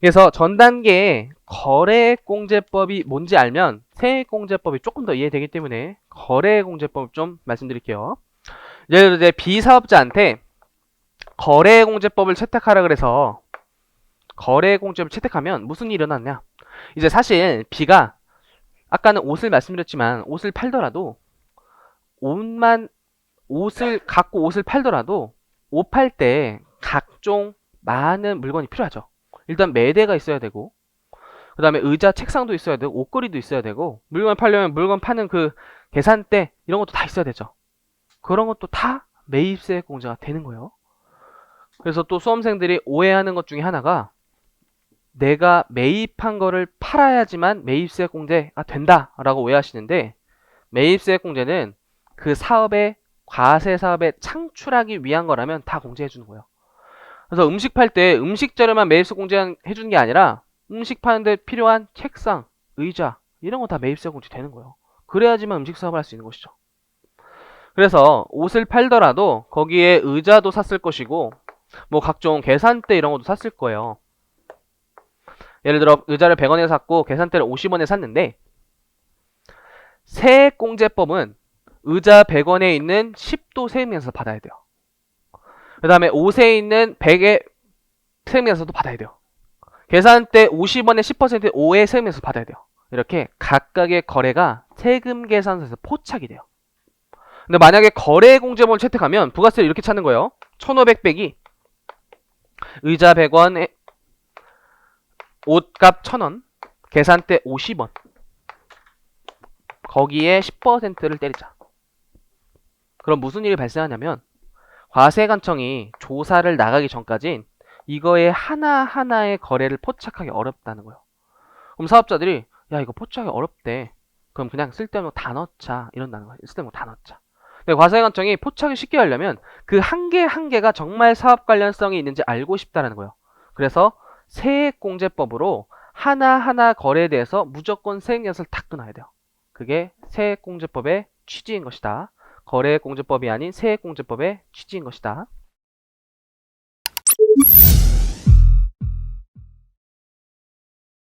그래서 전 단계에 거래공제법이 뭔지 알면 세액공제법이 조금 더 이해되기 때문에 거래공제법 좀 말씀드릴게요. 예를 들어 비사업자한테 거래공제법을 채택하라 그래서 거래공제법을 채택하면 무슨 일이 일어났냐? 이제 사실 B가 아까는 옷을 말씀드렸지만 옷을 팔더라도 옷만 옷을 갖고 옷을 팔더라도 옷 팔 때 각종 많은 물건이 필요하죠. 일단 매대가 있어야 되고 그 다음에 의자, 책상도 있어야 되고 옷걸이도 있어야 되고 물건 팔려면 물건 파는 그 계산대 이런 것도 다 있어야 되죠. 그런 것도 다 매입세 공제가 되는 거예요. 그래서 또 수험생들이 오해하는 것 중에 하나가 내가 매입한 거를 팔아야지만 매입세 공제가 된다라고 오해하시는데 매입세 공제는 그 사업의 과세 사업에 창출하기 위한 거라면 다 공제해 주는 거예요. 그래서 음식 팔 때 음식 재료만 매입세 공제해 주는 게 아니라 음식 파는데 필요한 책상, 의자 이런 거 다 매입세 공제 되는 거예요. 그래야지만 음식 사업을 할 수 있는 것이죠. 그래서 옷을 팔더라도 거기에 의자도 샀을 것이고 뭐 각종 계산대 이런 것도 샀을 거예요. 예를 들어 의자를 100원에 샀고 계산대를 50원에 샀는데 세액공제법은 의자 100원에 있는 10도 세액면서 받아야 돼요. 그 다음에 옷에 있는 100의 세액면서도 받아야 돼요. 계산대 50원에 10% 5의 세액면서 받아야 돼요. 이렇게 각각의 거래가 세금 계산서에서 포착이 돼요. 근데 만약에 거래 공제법을 채택하면 부가세를 이렇게 찾는 거예요. 1500 빼기 의자 100원에 옷값 1000원 계산대 50원 거기에 10%를 때리자. 그럼 무슨 일이 발생하냐면 과세관청이 조사를 나가기 전까진 이거의 하나하나의 거래를 포착하기 어렵다는 거예요. 그럼 사업자들이 야 이거 포착하기 어렵대. 그럼 그냥 쓸데없는 거 다 넣자 이런다는 거예요. 쓸데없는 거 다 넣자. 근데 과세관청이 포착을 쉽게 하려면 그 한 개 한 개가 정말 사업 관련성이 있는지 알고 싶다는 거예요. 그래서 세액공제법으로 하나하나 거래에 대해서 무조건 세액연수를 딱 끊어야 돼요. 그게 세액공제법의 취지인 것이다. 거래공제법이 아닌 세액공제법의 취지인 것이다.